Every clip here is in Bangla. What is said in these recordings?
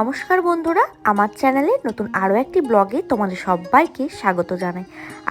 নমস্কার বন্ধুরা, আমার চ্যানেলে নতুন আরও একটি ব্লগে তোমাদের সবাইকে স্বাগত জানাই।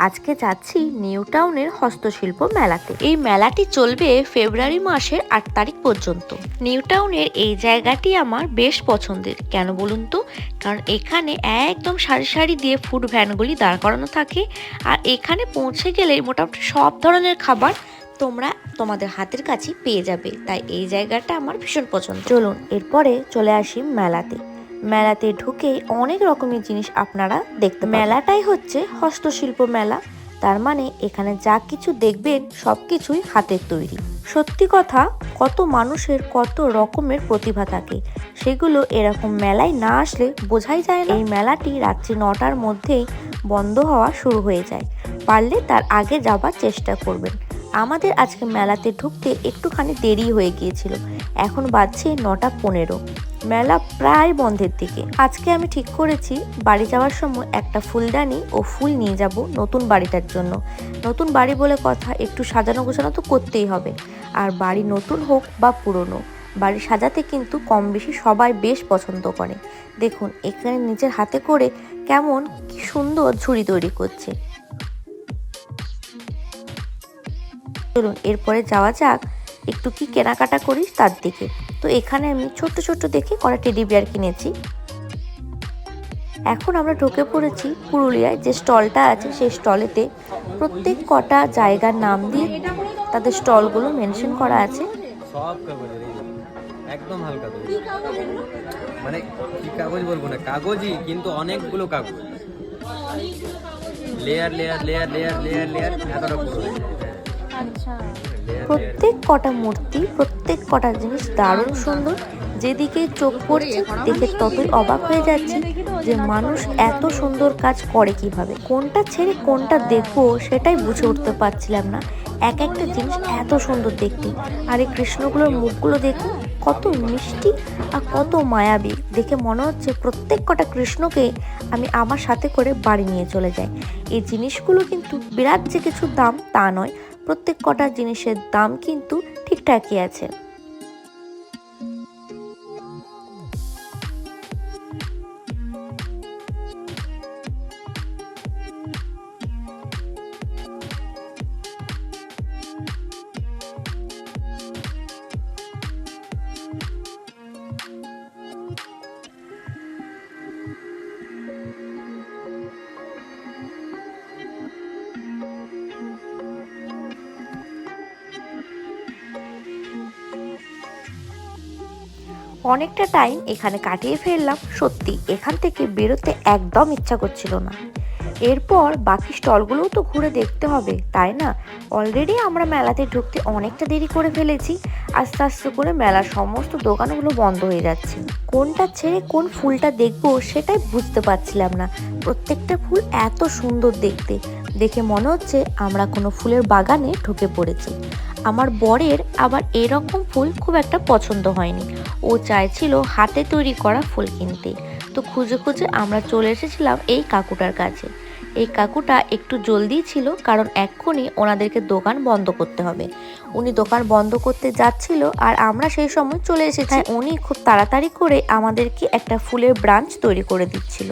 আজকে যাচ্ছি নিউ টাউনের হস্তশিল্প মেলাতে। এই মেলাটি চলবে ফেব্রুয়ারি মাসের আট তারিখ পর্যন্ত। নিউ টাউনের এই জায়গাটি আমার বেশ পছন্দের। কেন বলুন তো? কারণ এখানে একদম সারি সারি দিয়ে ফুড ভ্যানগুলি দাঁড় করানো থাকে। আর এখানে পৌঁছে গেলে মোটামুটি সব ধরনের খাবার তোমরা তোমাদের হাতের কাছে পেয়ে যাবে। তাই এই জায়গাটা আমার ভীষণ পছন্দ। চলুন, এরপরে চলে আসি মেলাতে। মেলাতে ঢুকে অনেক রকমের জিনিস আপনারা দেখতে মেলাটাই হচ্ছে হস্তশিল্প মেলা। তার মানে এখানে যা কিছু দেখবেন, সব কিছুই হাতের তৈরি। সত্যি কথা, কত মানুষের কত রকমের প্রতিভা থাকে। সেগুলো এরকম মেলায় না আসলে বোঝাই যায় না। এই মেলাটি রাত্রি নটার মধ্যেই বন্ধ হওয়া শুরু হয়ে যায়। পারলে তার আগে যাবার চেষ্টা করবেন। আমাদের আজকে মেলাতে ঢুকতে একটুখানি দেরি হয়ে গিয়েছিল। এখন বাজছে নটা পনেরো। মেলা প্রায় বন্ধের দিকে। আজকে আমি ঠিক করেছি, বাড়ি যাওয়ার সময় একটা ফুলদানি ও ফুল নিয়ে যাব নতুন বাড়িটার জন্য। নতুন বাড়ি বলে কথা, একটু সাজানো গোছানো তো করতেই হবে। আর বাড়ি নতুন হোক বা পুরনো, বাড়ি সাজাতে কিন্তু কম বেশি সবাই বেশ পছন্দ করে। দেখুন, এখানে নিজের হাতে করে কেমন কি সুন্দর ঝুড়ি তৈরি করছে। চলুন, এরপরে যাওয়া যাক, একটু কি কেনাকাটা করি তার দিকে। তো এখানে আমি ছোট্ট ছোট্ট দেখে কটা টেডি বিয়ার কিনেছি। এখন আমরা ঢুকে পড়েছি পুরুলিয়ায় যে স্টলটা আছে সেই স্টলেতে প্রত্যেক কটা জায়গার নাম দিয়ে তাদের স্টলগুলো মেনশন করা আছে। সব একদম হালকা মানে কি কাগজ বলব না কাগজই কিন্তু অনেকগুলো কাগজ। Layer layer layer layer layer layer এতটা। Layer, প্রত্যেক কটা মূর্তি, প্রত্যেক কটা জিনিস দারুণ সুন্দর। যেদিকে চোখ পড়ছে, দেখে ততই অবাক হয়ে যাচ্ছে যে মানুষ এত সুন্দর কাজ করে কীভাবে। কোনটা ছেড়ে কোনটা দেখব সেটাই বুঝে উঠতে পারছিলাম না। এক একটা জিনিস এত সুন্দর দেখতে। আর এই কৃষ্ণগুলোর মুখগুলো দেখে কত মিষ্টি আর কত মায়াবী। দেখে মনে হচ্ছে প্রত্যেক কটা কৃষ্ণকে আমি আমার সাথে করে বাড়ি নিয়ে চলে যাই। এই জিনিসগুলো কিন্তু বিরাট যে কিছু দাম তা নয়। প্রত্যেক কটা জিনিসের দাম কিন্তু ঠিকঠাকই আছে। অনেকটা টাইম এখানে কাটিয়ে ফেললাম, সত্যি এখান থেকে বেরোতে একদম ইচ্ছা করছিল না। এরপর বাকি স্টলগুলোও তো ঘুরে দেখতে হবে, তাই না? অলরেডি আমরা মেলাতে ঢুকতে অনেকটা দেরি করে ফেলেছি, আস্তে আস্তে করে মেলার সমস্ত দোকানগুলো বন্ধ হয়ে যাচ্ছে। কোনটা ছেড়ে কোন ফুলটা দেখব সেটাই বুঝতে পারছিলাম না। প্রত্যেকটা ফুল এত সুন্দর দেখতে। দেখে মনে হচ্ছে আমরা কোনো ফুলের বাগানে ঢুকে পড়েছি। আমার বরের আবার এরকম ফুল খুব একটা পছন্দ হয়নি। ও চাইছিল হাতে তৈরি করা ফুল কিনতে। তো খুঁজে খুঁজে আমরা চলে এসেছিলাম এই কাকুটার কাছে। এই কাকুটা একটু জলদি ছিল কারণ এক্ষুনি ওনাদেরকে দোকান বন্ধ করতে হবে। উনি দোকান বন্ধ করতে যাচ্ছিল আর আমরা সেই সময় চলে এসেছি। তাই উনি খুব তাড়াতাড়ি করে আমাদেরকে একটা ফুলের ব্রাঞ্চ তৈরি করে দিচ্ছিল।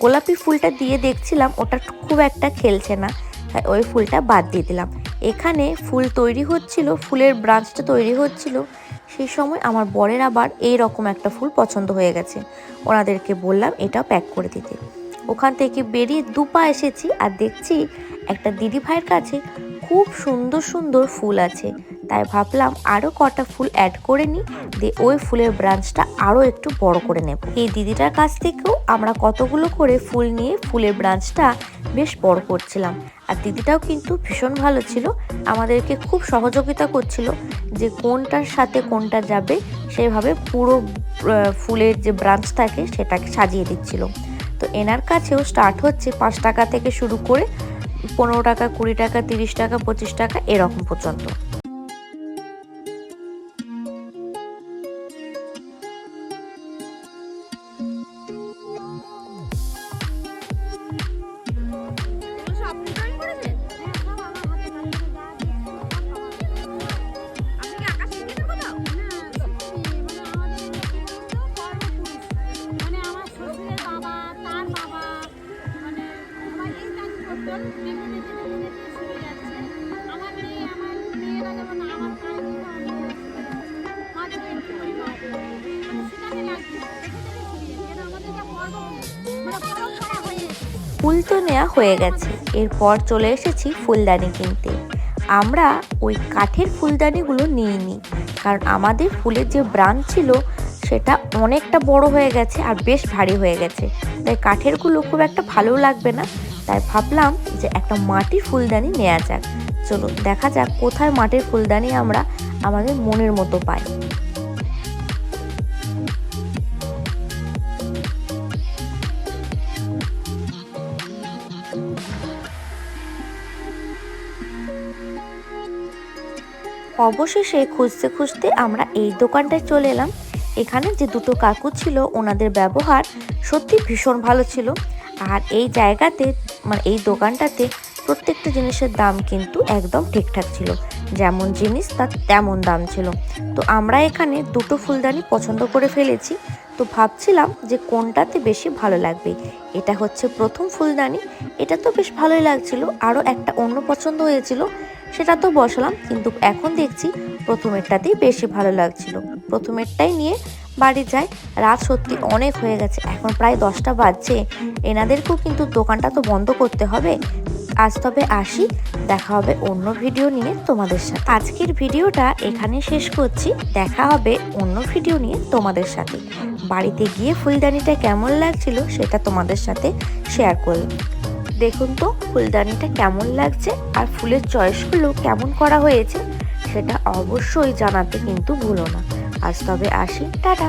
গোলাপি ফুলটা দিয়ে দেখছিলাম ওটা খুব একটা খেলছে না। তাই ওই ফুলটা বাদ দিয়ে দিলাম। এখানে ফুল তৈরি হচ্ছিল ফুলের ব্রাঞ্চটা তৈরি হচ্ছিল। সেই সময় আমার বরের আবার এই রকম একটা ফুল পছন্দ হয়ে গেছে। ওনাদেরকে বললাম, এটা প্যাক করে দিতে। ওখান থেকে বেরিয়ে দুপা এসেছি আর দেখছি একটা দিদি ভাইয়ের কাছে খুব সুন্দর সুন্দর ফুল আছে। তাই ভাবলাম আরও কটা ফুল অ্যাড করে নিই, দিয়ে ওই ফুলের ব্রাঞ্চটা আরও একটু বড় করে নেব। এই দিদিটার কাছ থেকেও আমরা কতগুলো করে ফুল নিয়ে ফুলের ব্রাঞ্চটা বেশ বড় করছিলাম। আর দিদিটাও কিন্তু ভীষণ ভালো ছিল। আমাদেরকে খুব সহযোগিতা করছিল যে কোনটার সাথে কোনটা যাবে, সেভাবে পুরো ফুলের যে ব্রাঞ্চ থাকে সেটাকে সাজিয়ে দিচ্ছিল। তো এনার কাছেও স্টার্ট হচ্ছে পাঁচ টাকা থেকে শুরু করে পনেরো টাকা, কুড়ি টাকা, তিরিশ টাকা, পঁচিশ টাকা এরকম পর্যন্ত। ফুল তো নেওয়া হয়ে গেছে, এরপর চলে এসেছি ফুলদানি কিনতে। আমরা ওই কাঠের ফুলদানিগুলো নিইনি, কারণ আমাদের ফুলের যে ব্রাঞ্চ ছিল সেটা অনেকটা বড় হয়ে গেছে আর বেশ ভারী হয়ে গেছে। তাই কাঠেরগুলো খুব একটা ভালো লাগবে না তাই ভাবলাম যে একটা মাটির ফুলদানি নেওয়া যাক। চলো দেখা যাক কোথায় মাটির ফুলদানি আমরা আমাদের মনের মতো পাই। অবশেষে খুঁজতে খুঁজতে আমরা এই দোকানটায় চলে এলাম। এখানে যে দুটো কাকু ছিল, ওনাদের ব্যবহার সত্যি ভীষণ ভালো ছিল। আর এই জায়গাতে মানে এই দোকানটাতে প্রত্যেকটা জিনিসের দাম কিন্তু একদম ঠিকঠাক ছিল। যেমন জিনিস তার তেমন দাম ছিল। তো আমরা এখানে দুটো ফুলদানি পছন্দ করে ফেলেছি। তো ভাবছিলাম যে কোনটাতে বেশি ভালো লাগবে। এটা হচ্ছে প্রথম ফুলদানি। এটা তো বেশ ভালোই লাগছিল। আরও একটা অন্য পছন্দ হয়েছিল। সেটা তো বসালাম। কিন্তু এখন দেখছি প্রথমেরটাতেই বেশি ভালো লাগছিল। প্রথমেরটাই নিয়ে বাড়ি যাই রাত সত্যি অনেক হয়ে গেছে। এখন প্রায় দশটা বাজছে। এনাদেরকেও কিন্তু দোকানটা তো বন্ধ করতে হবে। আজ তবে আসি। দেখা হবে অন্য ভিডিও নিয়ে তোমাদের সাথে। আজকের ভিডিওটা এখানে শেষ করছি। দেখা হবে অন্য ভিডিও নিয়ে তোমাদের সাথে। বাড়িতে গিয়ে ফুলদানিটা কেমন লাগছিল সেটা তোমাদের সাথে শেয়ার করলাম। দেখুন তো, ফুলদানিটা কেমন লাগছে আর ফুলের চয়েসগুলো কেমন করা হয়েছে সেটা অবশ্যই জানাতে কিন্তু ভুলো না। আজ তবে আসি টাটা।